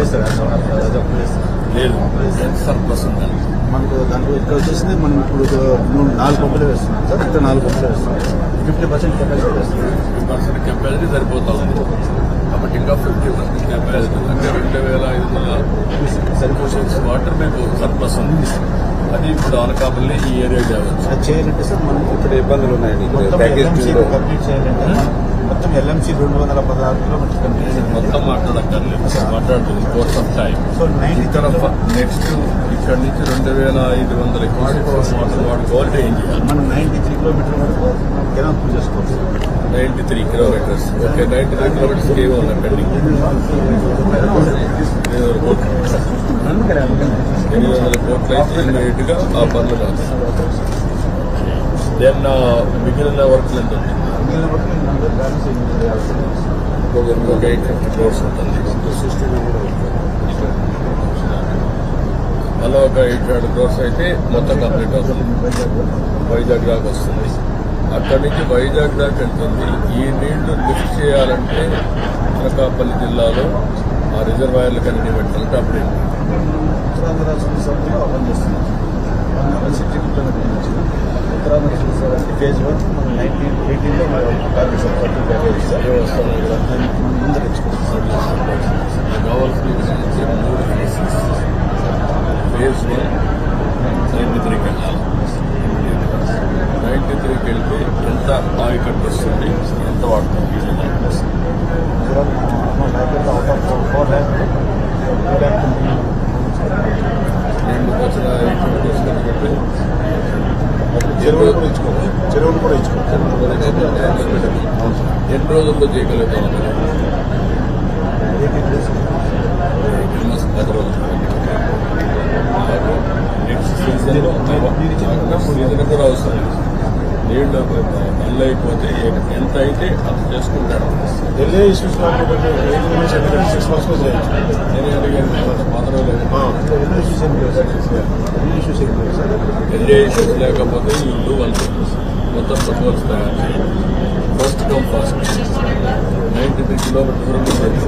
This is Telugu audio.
లేదు సార్ అది అదొక ప్లేస్ లేదు ఎంత సర్ప్లస్ ఉందండి మనకు దాంట్లో ఇక్కడ వచ్చేసింది మనం ఇప్పుడు ఒక మూడు నాలుగు పంపులు వేస్తున్నాం సార్ ఇక్కడ నాలుగు పంపులు వేస్తున్నాం ఫిఫ్టీ పర్సెంట్ కెపాసిటీ వేస్తున్నాం ఫిఫ్టీ పర్సెంట్ కెపాసిటీ సరిపోతా ఉంది కాబట్టి ఇంకా ఫిఫ్టీ పర్సెంట్ కెపాసిటీ అంటే రెండు వేల ఐదు వందల సరిపోషన్స్ వాటర్ మీకు సర్ప్లస్ ఉంది. అది ఇప్పుడు అనకాపల్లి ఈ ఏరియా అది చేయాలంటే సార్ మనం ఇక్కడ ఇబ్బందులు ఉన్నాయండి. కంప్లీట్ చేయాలంటే మొత్తం ఎల్ఎంసీ రెండు వందల పదహారు కిలోమీటర్స్ కంప్లీట్ చేయాలి మొత్తం మాట్లాడక్కర్లేదు. మాట్లాడుతుంది course of time so ninety ఇక్కడ నెక్స్ట్ ఇక్కడ నుంచి రెండు వేల ఐదు వందల వాటర్ వాడుకోవాలంటే ఏం చేయాలి మనం నైన్టీ త్రీ కిలోమీటర్ వరకు ninety three kilometres okay ninety three kilometres ఏమి ఉన్నాయి పెండింగ్ ఎనిమిది వందల కోట్లు ఎనిమిది వందల కోట్లు అయితే ఇమ్మీడియట్ ఆ పనులు కాదు దెన్ మిగిలిన వర్క్లు ఎంత ఉంది. ఒక ఎయిట్ ఫిఫ్టీ క్రోర్స్ ఉంటుంది మళ్ళీ ఒక ఎయిట్ హండ్రెడ్ క్రోర్స్ అయితే మొత్తం కంప్లీట్ అవుతుంది వైజాగ్ దాకా వస్తుంది అక్కడి నుంచి వైజాగ్ దాకా వెళ్తుంది. ఈ నీళ్ళు లిఫ్ట్ చేయాలంటే అనకాపల్లి జిల్లాలో ఆ రిజర్వాయర్లు కన్నీ పెట్టాలంటే అప్పుడే ఉత్తరాంధ్ర రాష్ట్ర సభ్యులు ఓపెన్ చేస్తున్నాం సిటీ ఉత్తరాంధ్ర రాష్ట్ర ఫేజ్ వన్ మనం నైన్టీన్ ఎయిటీన్లో target sir thirty package sir అదే వస్తున్నాయి కదా దాన్ని మనం ముందు తెచ్చుకుంటాం కావాల్సిన మూడు ఫేసెస్ ఫేజ్ వన్ నైన్టీ త్రీకి వెళ్ళాలి నైన్టీ త్రీకి వెళ్తే ఎంత ఆయకట్టు వస్తుంది ఎంత వాడుతుంది out of four lakh two lakh రెండు వచ్చిన తీసుకుంటే చెరువులు కూడా ఇచ్చుకోవచ్చు చెరువులు కూడా ఇచ్చుకోవచ్చు ఎన్ని రోజుల్లో చేయగలుగుతాం పది రోజులు నెక్స్ట్ సీజన్ సీజన్ కూడా అవసరం నీళ్ళు మళ్ళీ అయిపోతే ఎంత అయితే అంత చేసుకుంటాడు. ఢిల్లీ ఇష్యూస్ సిక్స్ మంత్స్లో చేయొచ్చు నేను అడిగాను రోజులు ఎన్నో ఇష్యూస్ లేకపోతే ఇల్లు వాళ్ళు మొత్తం తయారు first come first ninety three kilometres